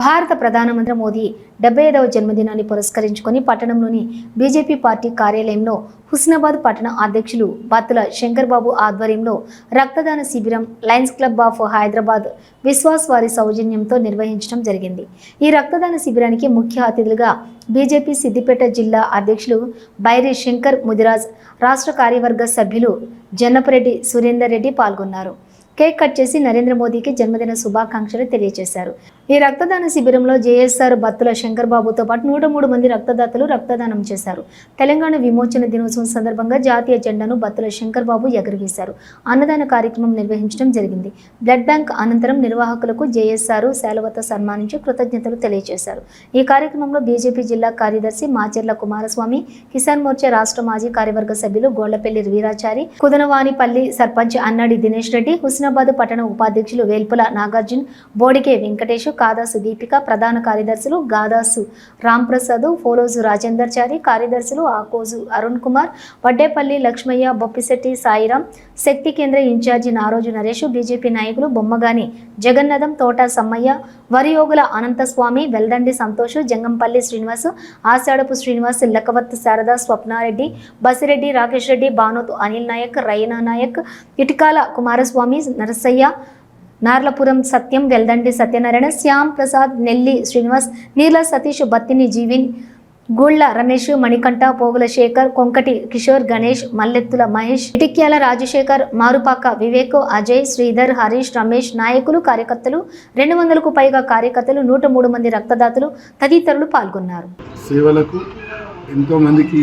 భారత ప్రధానమంత్రి మోదీ డెబ్బై ఐదవ జన్మదినాన్ని పురస్కరించుకొని పట్టణంలోని బీజేపీ పార్టీ కార్యాలయంలో హుస్నాబాద్ పట్టణ అధ్యక్షులు బత్తుల శంకర్బాబు ఆధ్వర్యంలో రక్తదాన శిబిరం lions club of Hyderabad Vishwas వారి సౌజన్యంతో నిర్వహించడం జరిగింది. ఈ రక్తదాన శిబిరానికి ముఖ్య అతిథులుగా బీజేపీ సిద్దిపేట జిల్లా అధ్యక్షులు బైరి శంకర్ ముదిరాజ్ రాష్ట్ర కార్యవర్గ సభ్యులు జన్నపరెడ్డి సురేందర్ రెడ్డి పాల్గొన్నారు. కేక్ కట్ చేసి నరేంద్ర మోదీకి జన్మదిన శుభాకాంక్షలు తెలియజేశారు. ఈ రక్తదాన శిబిరంలో జేఎస్ఆర్ బత్తుల శంకర్ బాబుతో పాటు నూట మూడు మంది రక్తదాతలు రక్తదానం చేశారు. తెలంగాణ విమోచన దినోత్సవం సందర్భంగా జాతీయ జెండాను బత్తుల శంకర్ బాబు ఎగురవేశారు. అన్నదాన కార్యక్రమం నిర్వహించడం జరిగింది. బ్లడ్ బ్యాంక్ అనంతరం నిర్వాహకులకు జేఎస్ఆర్ శాలువతో సన్మానించి కృతజ్ఞతలు తెలియజేశారు. ఈ కార్యక్రమంలో బీజేపీ జిల్లా కార్యదర్శి మాచెర్ల కుమారస్వామి కిసాన్ మోర్చా రాష్ట్ర మాజీ కార్యవర్గ సభ్యులు గోళ్ళపల్లి వీరాచారి కుదనవానిపల్లి సర్పంచ్ అన్నాడి దినేష్ రెడ్డి హుస్నాబాద్ పట్టణ ఉపాధ్యక్షులు వేల్పుల నాగార్జున్ బోడికే వెంకటేష్ కాదాసు దీపిక ప్రధాన కార్యదర్శులు గాదాసు రాంప్రసాద్ ఫోలోజు రాజేందర్ చారి కార్యదర్శులు ఆకోజు అరుణ్ కుమార్ వడ్డేపల్లి లక్ష్మయ్య బొప్పిశెట్టి సాయిరాం శక్తి కేంద్ర ఇన్ఛార్జి నారోజు నరేష్ బీజేపీ నాయకులు బొమ్మగాని జగన్నాథం తోట సమ్మయ్య వరియోగుల అనంతస్వామి వెల్దండి సంతోష్ జంగంపల్లి శ్రీనివాస్ ఆశాడపు శ్రీనివాస్ లక్కవత్ శారద స్వప్నారెడ్డి బసిరెడ్డి రాకేష్ రెడ్డి భానోత్ అనిల్ నాయక్ రైనా నాయక్ ఇటుకాల కుమారస్వామి నరసయ్య నార్లపురం సత్యం వెల్దండి సత్యనారాయణ శ్యామ్ ప్రసాద్ నెల్లి శ్రీనివాస్ నీర్ల సతీష్ బత్తిని జీవిన్ గూళ్ళ రమేష్ మణికంఠ పోగుల శేఖర్ కొంకటి కిషోర్ గణేష్ మల్లెత్తుల మహేష్ ఇటిక్యాల రాజశేఖర్ మారుపాక వివేక్ అజయ్ శ్రీధర్ హరీష్ రమేష్ నాయకులు కార్యకర్తలు రెండు వందలకు పైగా కార్యకర్తలు నూట మూడు మంది రక్తదాతలు తదితరులు పాల్గొన్నారు. సేవలకు ఎంతోమందికి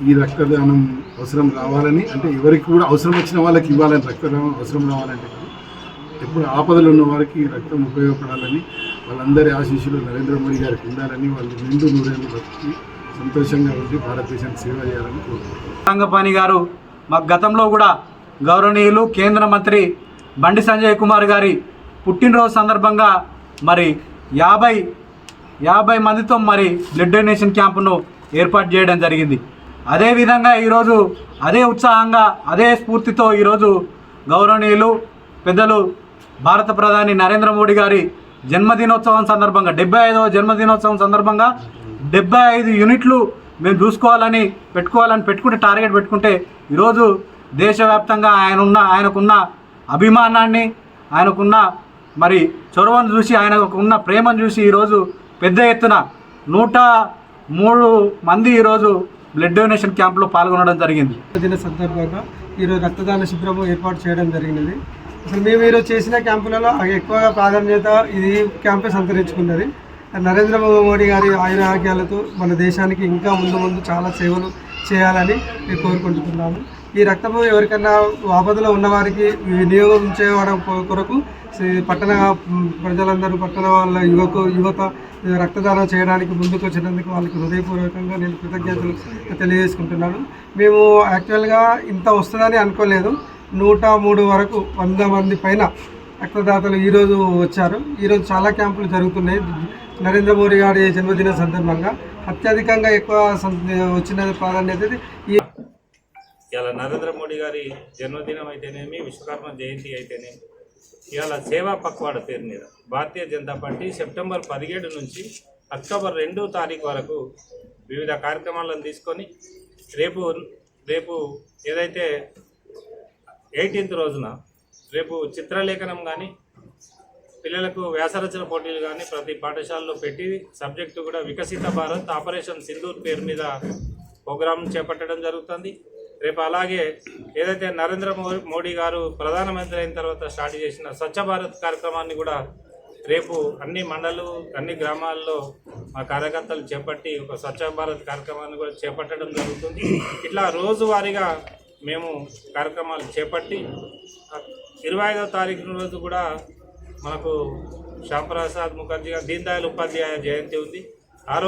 ఈ రక్తదానం అవసరం రావాలని అంటే ఎవరికి కూడా అవసరం వచ్చిన వాళ్ళకి ఇవ్వాలని రక్తదానం అవసరం రావాలంటే ఎప్పుడు ఆపదలు ఉన్న వారికి ఈ రక్తం ఉపయోగపడాలని వాళ్ళందరి ఆశీస్సులు నరేంద్ర మోడీ గారికి ఉండాలని వాళ్ళు నిండు నూరేళ్ళు బతికి సంతోషంగా ఉండి భారతదేశానికి సేవ చేయాలని కోరుకుంటున్నాను రంగపాణి గారు మా గతంలో కూడా గౌరవనీయులు కేంద్ర మంత్రి బండి సంజయ్ కుమార్ గారి పుట్టినరోజు సందర్భంగా మరి యాభై యాభై మందితో మరి బ్లడ్ డొనేషన్ క్యాంపును ఏర్పాటు చేయడం జరిగింది. అదేవిధంగా ఈరోజు అదే ఉత్సాహంగా అదే స్ఫూర్తితో ఈరోజు గౌరవనీయులు పెద్దలు భారత ప్రధాని నరేంద్ర మోడీ గారి జన్మదినోత్సవం సందర్భంగా డెబ్బై ఐదవ జన్మదినోత్సవం సందర్భంగా డెబ్బై ఐదు యూనిట్లు మేము చూసుకోవాలని పెట్టుకోవాలని పెట్టుకుంటే టార్గెట్ పెట్టుకుంటే ఈరోజు దేశవ్యాప్తంగా ఆయన ఉన్న ఆయనకున్న అభిమానాన్ని ఆయనకున్న మరి చొరవను చూసి ఆయనకు ఉన్న ప్రేమను చూసి ఈరోజు పెద్ద ఎత్తున నూట మూడు మంది ఈరోజు బ్లడ్ డొనేషన్ క్యాంపులో పాల్గొనడం జరిగింది. దిన సందర్భంగా ఈరోజు రక్తదాన శిబిరము ఏర్పాటు చేయడం జరిగినది. అసలు మేము ఈరోజు చేసిన క్యాంపులలో ఎక్కువగా ప్రాధాన్యత ఇది క్యాంపే సంతరించుకున్నది. నరేంద్ర మోడీ గారి ఆయన ఆజ్ఞలతో మన దేశానికి ఇంకా ముందు ముందు చాలా సేవలు చేయాలని నేను కోరుకుంటున్నాను. ఈ రక్తము ఎవరికైనా ఆపదలో ఉన్నవారికి వినియోగించేవారం కొ- కొరకు పట్టణ ప్రజలందరూ పట్టణ వాళ్ళ యువకు యువత రక్తదానం చేయడానికి ముందుకు వచ్చినందుకు వాళ్ళకి హృదయపూర్వకంగా నేను కృతజ్ఞతలు తెలియజేసుకుంటున్నాను. మేము యాక్చువల్గా ఇంత వస్తుందని అనుకోలేదు. నూట మూడు వరకు వంద మంది పైన రక్తదాతలు ఈరోజు వచ్చారు. ఈరోజు చాలా క్యాంపులు జరుగుతున్నాయి. నరేంద్ర మోడీ గారి జన్మదిన సందర్భంగా అత్యధికంగా ఎక్కువ వచ్చిన ప్రాధాన్యత ఈ ఇవాళ నరేంద్ర మోడీ గారి జన్మదినం అయితేనేమి విశ్వకర్మ జయంతి అయితేనేమి ఇవాళ సేవా పక్వాడ పేరు మీద భారతీయ జనతా పార్టీ సెప్టెంబర్ పదిహేడు నుంచి అక్టోబర్ రెండో తారీఖు వరకు వివిధ కార్యక్రమాలను తీసుకొని రేపు రేపు ఏదైతే ఎయిటీన్త్ రోజున రేపు చిత్రలేఖనం కానీ పిల్లలకు వ్యాసరచన పోటీలు కానీ ప్రతి పాఠశాలలో పెట్టి సబ్జెక్టు కూడా వికసిత భారత్. ఆపరేషన్ సింధూర్ పేరు మీద ప్రోగ్రాం చేపట్టడం జరుగుతుంది. రేపు అలాగే ఏదైతే నరేంద్ర మో- మోడీ గారు ప్రధానమంత్రి అయిన తర్వాత స్టార్ట్ చేసిన స్వచ్ఛ భారత్ కార్యక్రమాన్ని కూడా రేపు అన్ని మండలు అన్ని గ్రామాల్లో మా కార్యకర్తలు చేపట్టి ఒక స్వచ్ఛ భారత్ కార్యక్రమాన్ని కూడా చేపట్టడం జరుగుతుంది. ఇట్లా రోజువారీగా మేము కార్యక్రమాలు చేపట్టి ఇరవై ఐదో తారీఖు రోజు కూడా మనకు శ్యాంప్రసాద్ ముఖర్జీ గారు దీన్ దయాళ్ ఉపాధ్యాయ జయంతి ఉంది.